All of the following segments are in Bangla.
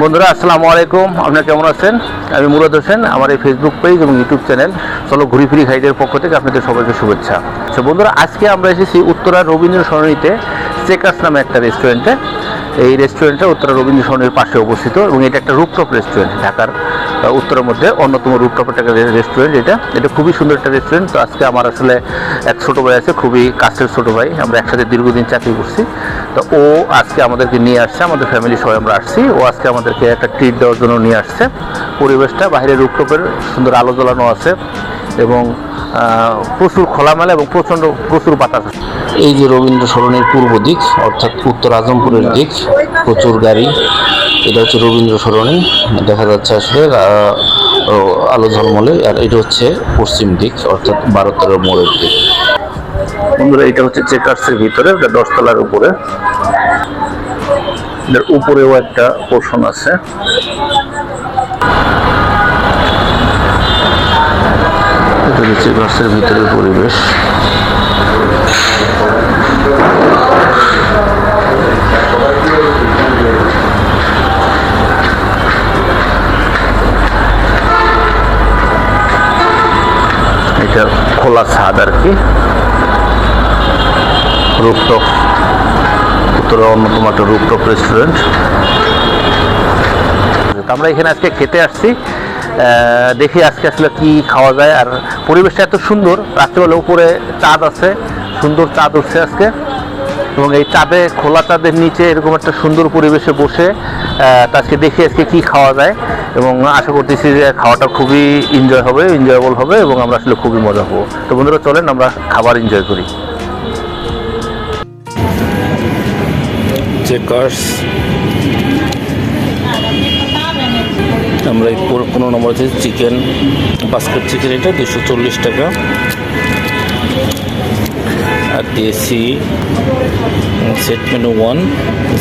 বন্ধুরা, আসসালামু আলাইকুম। আপনারা কেমন আছেন? আমি মুরাদ হোসেন, আমার এই ফেসবুক পেজ এবং ইউটিউব চ্যানেল চলো ঘুরি ফিরি খাইদের পক্ষ থেকে আপনাদের সবাইকে শুভেচ্ছা। তো বন্ধুরা, আজকে আমরা এসেছি উত্তরা রবীন্দ্র সরণিতে চেকার্স নামে একটা রেস্টুরেন্টে এই রেস্টুরেন্টটা উত্তরা রবীন্দ্র সরণির পাশে অবস্থিত এবং এটা একটা রুপটপ রেস্টুরেন্ট ঢাকার উত্তরের মধ্যে অন্যতম রুপটপ একটা রেস্টুরেন্ট এটা। এটা খুবই সুন্দর একটা রেস্টুরেন্ট তো আজকে আমার আসলে এক ছোটো ভাই আছে, খুবই কাছের ছোটো ভাই। আমরা একসাথে দীর্ঘদিন চাকরি করছি। তো ও আজকে আমাদেরকে নিয়ে আসছে, আমাদের ফ্যামিলি সবাই আমরা আসছি। ও আজকে আমাদেরকে একটা ট্রিট দেওয়ার জন্য নিয়ে আসছে। পরিবেশটা বাইরে রুপটপের সুন্দর আলো জ্বালানো আছে এবং প্রচুর খোলামেলা এবং প্রচণ্ড প্রচুর বাতাস এই যে রবীন্দ্র সরণির পূর্ব দিক, অর্থাৎ উত্তর আজমপুরের দিক, প্রচুর গাড়ি। এটা হচ্ছে রবীন্দ্র সরণি দেখা যাচ্ছে আসলে আলো ঝলমলে, আর এটা হচ্ছে পশ্চিম দিক, অর্থাৎ বারো তেরো মোড়ের দিক। বন্ধুরা, এটা হচ্ছে চেকার্সের ভিতরে ওটা দশতলার উপরে। এটার উপরেও একটা পোর্শন আছে। এটা হচ্ছে চেকার্সের ভিতরের পরিবেশ। এটা খোলা ছাদ আর কি। রুপটপ, উত্তরের অন্যতম একটা রুপটপ রেস্টুরেন্ট আমরা এখানে আজকে খেতে আসছি। দেখি আজকে আসলে কি খাওয়া যায়। আর পরিবেশটা এত সুন্দর, রাত্রেবেলা উপরে চাঁদ আছে, সুন্দর চাঁদ উঠছে আজকে। এবং এই চাঁদে, খোলা চাঁদের নিচে এরকম একটা সুন্দর পরিবেশে বসে আজকে দেখি আজকে কি খাওয়া যায়। এবং আশা করতেছি যে খাওয়াটা খুবই এনজয় হবে এনজয়েবল হবে, এবং আমরা আসলে খুবই মজা হব তো বন্ধুরা, চলেন আমরা খাবার এনজয় করি। চেকার্স আমরা এই পনেরো নম্বর আছে চিকেন বাস্কেট চিকেন এটা দুশো চল্লিশ টাকা। আর দিয়েছি set menu one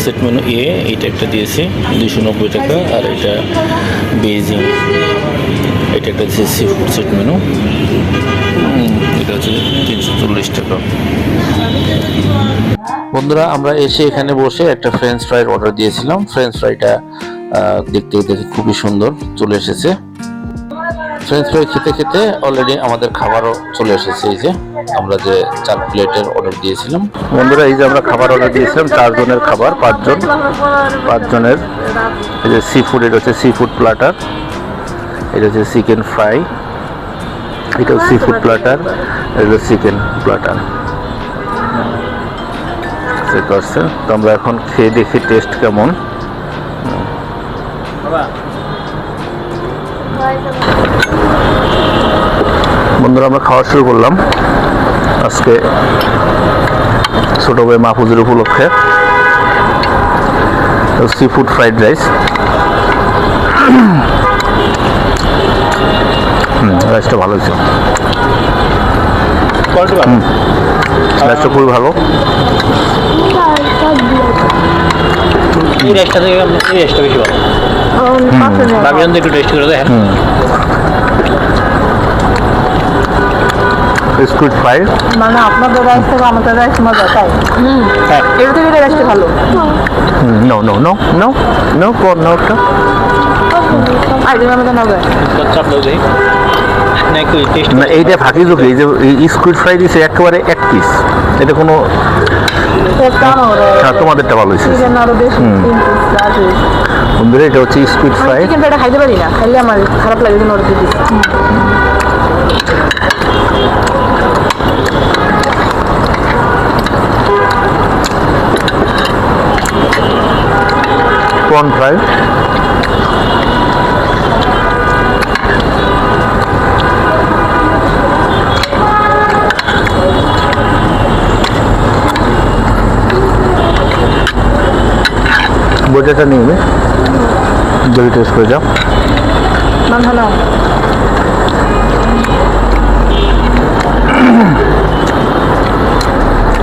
set menu এ এইটা একটা দিয়েছি দুশো নব্বই টাকা। আর এটা বেজিং এটা একটা দিয়েছি সি ফুড সেট মেনু এটা হচ্ছে তিনশো চল্লিশ টাকা। বন্ধুরা, আমরা এসে এখানে বসে একটা ফ্রেঞ্চ ফ্রাইয়ের অর্ডার দিয়েছিলাম। ফ্রেঞ্চ ফ্রাইটা দেখতে দেখে খুবই সুন্দর চলে এসেছে। ফ্রেঞ্চ ফ্রাই খেতে খেতে অলরেডি আমাদের খাবারও চলে এসেছে। এই যে, আমরা যে চার প্লেটের অর্ডার দিয়েছিলাম। বন্ধুরা, এই যে আমরা খাবার অর্ডার দিয়েছিলাম, চারজনের খাবার, পাঁচজন। পাঁচজনের, এই যে সি ফুড এটা হচ্ছে সি ফুড প্লাটার এটা হচ্ছে চিকেন ফ্রাই এটা সি ফুড প্লাটার এটা চিকেন প্লাটার আছে। তো আমরা এখন খেয়ে দেখি টেস্ট কেমন। বন্ধুরা আমরা খাওয়া শুরু করলাম। আজকে ছোট ভাই মাহফুজের উপলক্ষে সি ফুড ফ্রাইড রাইস রাইসটা ভালো হয়েছে রাইসটা খুবই ভালো? এই রেস্টটা থেকে আপনার এই রেস্টটা বেশি ভালো। ভাবছিলাম একটু টেস্ট করে দেখেন। বিস্কুট ফ্রাই মানে আপনাদের রাইস থেকে আমাদের রাইস মজা তাই? হ্যাঁ। এর থেকে রাইসটা ভালো। নো নো না এইটা ফাঁকি ঝুঁকি এই যে স্কুইড ফ্রাই দিছে একেবারে এক পিস এটা কোনো হ্যাঁ তোমাদেরটা ভালো হয়েছে। বন্ধুরা এটা হচ্ছে স্কুইড ফ্রাই চিকেন খাইতে পারি না খাইলে আমার খারাপ লাগে কিন্তু ওরা দিয়ে প্রন ফ্রাই বইটাটা নিয়ে নে। যদি টেস্ট করে যাও। ভালো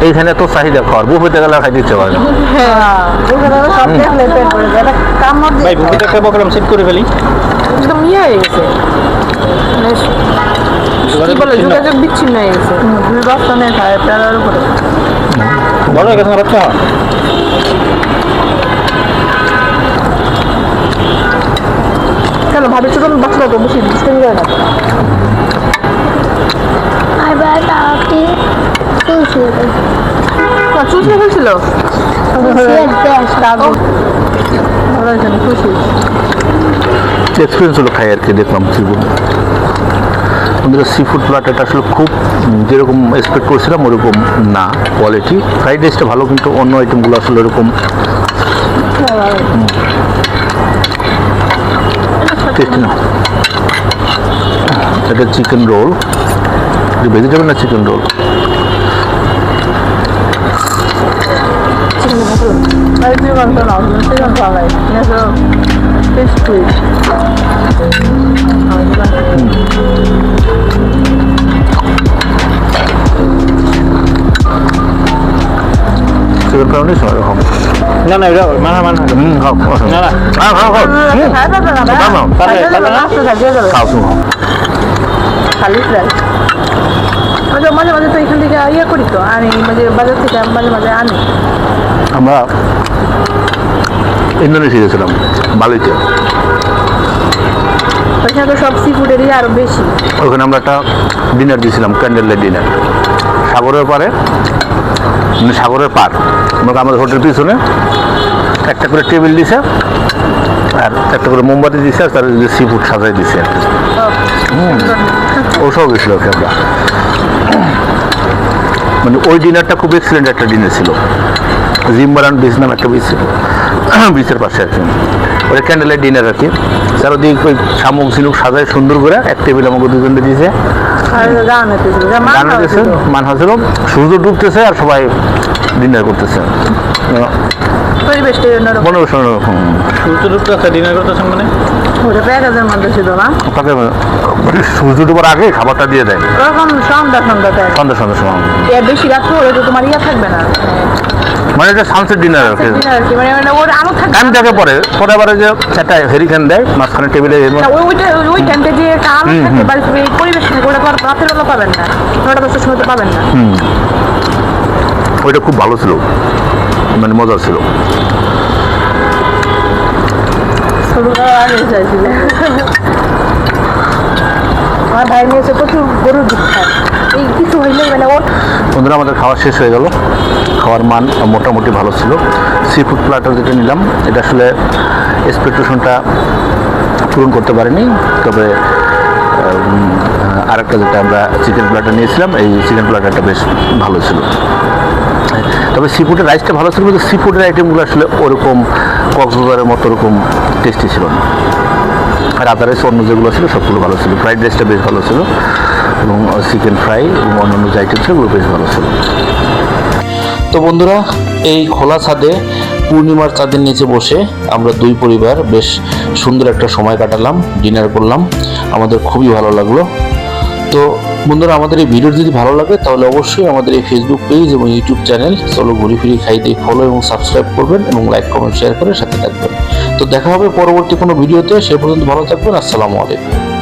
এইখানে তো চাহিদা খাওয়ার বুফেতে গেলে খাইতে ইচ্ছে করে না। হ্যাঁ ভাই দিয়ে বুকিটা একটা সেট করে ফেলি একদম ইয়ে হয়ে গেছে। কি বলে যোগাযোগ বিচ্ছিন্ন হয়ে গেছে। দুই নিয়ে খায় প্যারার উপরে। বড় গেছে তো বেশি ডিস্টেন্স যায় না এক্সপিরিয়েন্স হলো খাই আর কি দেখলাম সি ফুড আমাদের সি ফুড প্লাটারটা আসলে খুব যেরকম এক্সপেক্ট করছিলাম ওরকম না কোয়ালিটি ফ্রাইড রাইসটা ভালো কিন্তু অন্য আইটেমগুলো আসলে ওরকম টেস্টি না এটা চিকেন রোল ভেজিটেবল না চিকেন রোল আর তুই বলতো না সেরকম ভালো লাগে এটা টেস্টি চিকেন ফ্রাই নিস এরকম না না এটা মানা মানা হুম খাও না, না। খাও খাও। খাও হুম, খাই পাবে না দাও না। খাই পাবে না আস্তে থাকিয়ে যাবে খাও। তুমি খাও। খালি মাঝে মাঝে মাঝে তো এখান থেকে ইয়ে করি তো আনি মাঝে বাজার থেকে মাঝে মাঝে আনি। আমরা ইন্দোনেশিয়া গেছিলাম বালিতে। ওইখানে তো সব সি ফুডেরই আরও বেশি। ওখানে আমরা একটা ডিনার দিয়েছিলাম ক্যান্ডেল ডিনার সাগরের পারে সাগরের পার আমাকে আমাদের হোটেল পিছনে। একটা করে টেবিল দিছে, আর একটা করে মোমবাতি দিছে, আর তার সি ফুড সাজাই দিছে ওসব গেছিল আর আমরা। মানে ওই ডিনারটা খুব এক্সিলেন্ট একটা ডিনার ছিল। জিম্বারান বিচ নাম একটা বিচ ছিল। বিচের পাশে আর কি। ওই ক্যান্ডেলের ডিনার আর কি। চারোদিক ওই শামুক ঝিনুক সাজায় সুন্দর করে, এক টেবিল আমাকে দুজনকে দিয়েছে গান মান মান সূর্য ডুবতেছে আর সবাই ডিনার করতেছে। পরিবেশটা অন্যরকম। মনে অন্যরকম। সূর্য ডুবতে আছে ডিনার করতেছেন মানে? ওটা প্যাকেজের মধ্যে ছিল না? তাকে মানে সূর্য ডুবার আগে খাবারটা দিয়ে দেয়। ওরকম সন্ধ্যা সন্ধ্যা সন্ধ্যা সন্ধ্যা। সময় বেশি রাত্রে হলে তো তোমার ইয়ে থাকবে না। মানে এটা সানসেট ডিনার আর কি। মানে মানে ওর থাকে পরে। পরে আবার যে হেরিকেন দেয় মাঝখানে টেবিলে ওই ওইটা ওই টাইমটা যে একটা আলো থাকে বাড়ি পরিবেশ থাকে ওটা তো রাতের বেলা পাবেন না। নটা দশটার সময় তো পাবেন না। ওইটা খুব ভালো ছিল। মানে মজা ছিল। আমার ভাই নিয়েছে প্রচুর গরুর দুধ খায়। এই কিছু হইলে মানে ওর বন্ধুরা, আমাদের খাওয়া শেষ হয়ে গেল। খাওয়ার মান মোটামুটি ভালো ছিল। সি ফুড প্লাটার যেটা নিলাম, এটা আসলে এক্সপেকটেশনটা পূরণ করতে পারিনি। তবে আর একটা যেটা আমরা চিকেন প্লাটার নিয়েছিলাম, এই চিকেন প্লাটারটা বেশ ভালো ছিল। তবে সি ফুডের রাইসটা ভালো ছিল কিন্তু সি ফুডের আইটেমগুলো আসলে ওরকম কক্সবাজারের মতো ওরকম টেস্টি ছিল না। আর আদারওয়াইজ অন্য যেগুলো ছিল, সবগুলো ভালো ছিল। ফ্রাইড রাইসটা বেশ ভালো ছিল। এবং চিকেন ফ্রাই এবং অন্যান্য যে আইটেম ওগুলো বেশ ভালো ছিল। তো বন্ধুরা, এই খোলা ছাদে পূর্ণিমার চাঁদের নিচে বসে আমরা দুই পরিবার বেশ সুন্দর একটা সময় কাটালাম ডিনার করলাম। আমাদের খুবই ভালো লাগল। তো বন্ধুরা, আমাদের এই ভিডিও যদি ভালো লাগে, তাহলে অবশ্যই আমাদের এই ফেসবুক পেজ এবং ইউটিউব চ্যানেল চলো ঘুরি ফিরি খাই দিয়ে ফলো এবং সাবস্ক্রাইব করবেন এবং লাইক কমেন্ট শেয়ার করে সাথে থাকবেন। তো দেখা হবে পরবর্তী কোনো ভিডিওতে সে পর্যন্ত ভালো থাকবেন। আসসালামু আলাইকুম।